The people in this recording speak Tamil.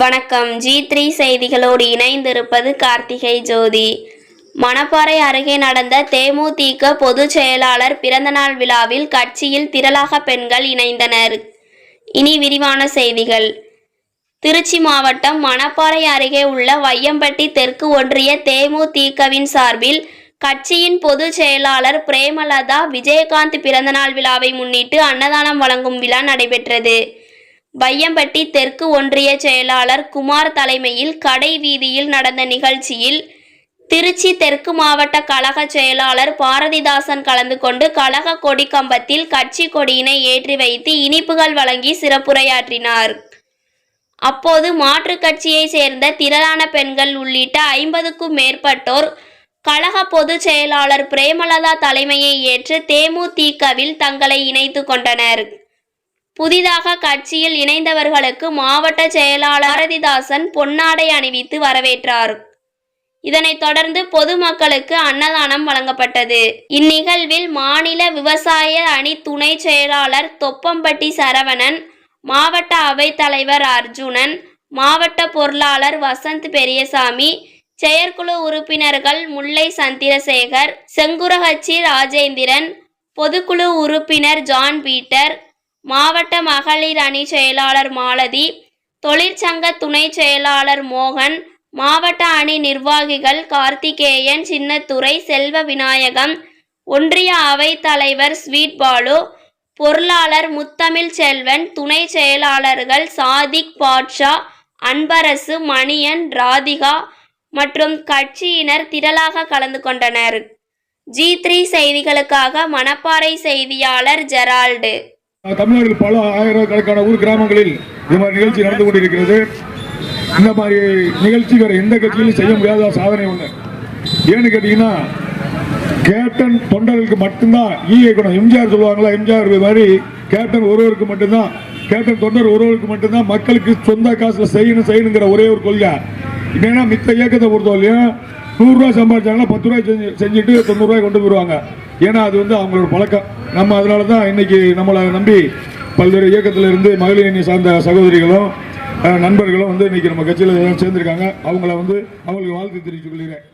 வணக்கம். ஜி த்ரீ செய்திகளோடு இணைந்திருப்பது கார்த்திகை ஜோதி. மணப்பாறை அருகே நடந்த தேமுதிக பொதுச் செயலாளர் பிறந்தநாள் விழாவில் கட்சியில் திரளாக பெண்கள் இணைந்தனர். இனி விரிவான செய்திகள். திருச்சி மாவட்டம் மணப்பாறை அருகே உள்ள வையம்பட்டி தெற்கு ஒன்றிய தேமுதிகவின் சார்பில் கட்சியின் பொதுச் செயலாளர் பிரேமலதா விஜயகாந்த் பிறந்தநாள் விழாவை முன்னிட்டு அன்னதானம் வழங்கும் விழா நடைபெற்றது. வையம்பட்டி தெற்கு ஒன்றிய செயலாளர் குமார் தலைமையில் கடை வீதியில் நடந்த நிகழ்ச்சியில் திருச்சி தெற்கு மாவட்ட கழக செயலாளர் பாரதிதாசன் கலந்து கொண்டு கழக கொடி கம்பத்தில் கட்சி கொடியினை ஏற்றி வைத்து இனிப்புகள் வழங்கி சிறப்புரையாற்றினார். அப்போது மாற்றுக் கட்சியைச் சேர்ந்த திரளான பெண்கள் உள்ளிட்ட ஐம்பதுக்கும் மேற்பட்டோர் கழக பொதுச் செயலாளர் பிரேமலதா தலைமையை ஏற்று தேமுதிகவில் தங்களை இணைத்து கொண்டனர். புதிதாக கட்சியில் இணைந்தவர்களுக்கு மாவட்ட செயலாளர் பாரதிதாசன் பொன்னாடை அணிவித்து வரவேற்றார். இதனைத் தொடர்ந்து பொதுமக்களுக்கு அன்னதானம் வழங்கப்பட்டது. இந்நிகழ்வில் மாநில விவசாய அணி துணை செயலாளர் தொப்பம்பட்டி சரவணன் மாவட்ட அவைத்தலைவர் அர்ஜுனன் மாவட்ட பொருளாளர் வசந்த் பெரியசாமி செயற்குழு உறுப்பினர்கள் முல்லை சந்திரசேகர் செங்குரகச்சி ராஜேந்திரன் பொதுக்குழு உறுப்பினர் ஜான் பீட்டர் மாவட்ட மகளிர் அணி செயலாளர் மாலதி தொழிற்சங்க துணை செயலாளர் மோகன் மாவட்ட அணி நிர்வாகிகள் கார்த்திகேயன் சின்னத்துறை செல்வ விநாயகம் ஒன்றிய அவைத் தலைவர் ஸ்வீட் பாலு பொருளாளர் முத்தமிழ் செல்வன் துணை செயலாளர்கள் சாதிக் பாட்ஷா அன்பரசு மணியன் ராதிகா மற்றும் கட்சியினர் திரளாக கலந்து கொண்டனர். ஜி த்ரீ செய்திகளுக்காக மணப்பாறை செய்தியாளர் ஜெரால்டு. தமிழ்நாட்டில் பல ஆயிரக்கணக்கான ஊர் கிராமங்களில் இது மாதிரி நிகழ்ச்சி நடந்து கொண்டிருக்கிறது. இந்த மாதிரி நிகழ்ச்சி வேற எந்த கட்சியிலும் செய்ய முடியாத சாதனை ஒண்ணு. ஏன்னு கேட்டீங்கன்னா கேப்டன் தொண்டர்களுக்கு மட்டும்தான் ஈகை குணம் எம்ஜிஆர் சொல்லுவாங்களா எம்ஜிஆர் மாதிரி கேப்டன் ஒருவருக்கு மட்டும்தான் கேப்டன் தொண்டர் ஒருவருக்கு மட்டும்தான் மக்களுக்கு சொந்த காசுல செய்யணும் செய்யணுங்கிற ஒரே ஒரு கொள்கை. ஏன்னா மித்த இயக்கத்தை பொறுத்தவரையும் நூறுரூவா சம்பாதிச்சாங்கன்னா பத்து ரூபாய் செஞ்சு செஞ்சுட்டு தொண்ணூறுரூவாய் கொண்டு போயிடுவாங்க ஏன்னா அது வந்து அவங்களோட பழக்கம். நம்ம அதனால தான் இன்னைக்கு நம்மளை நம்பி பல்வேறு இயக்கத்தில் இருந்து மகளிர் அணி சார்ந்த சகோதரிகளும் நண்பர்களும் வந்து இன்னைக்கு நம்ம கட்சியில் சேர்ந்திருக்காங்க. அவங்கள வந்து அவங்களுக்கு வாழ்த்து தெரிவித்துக் கொள்கிறேன்.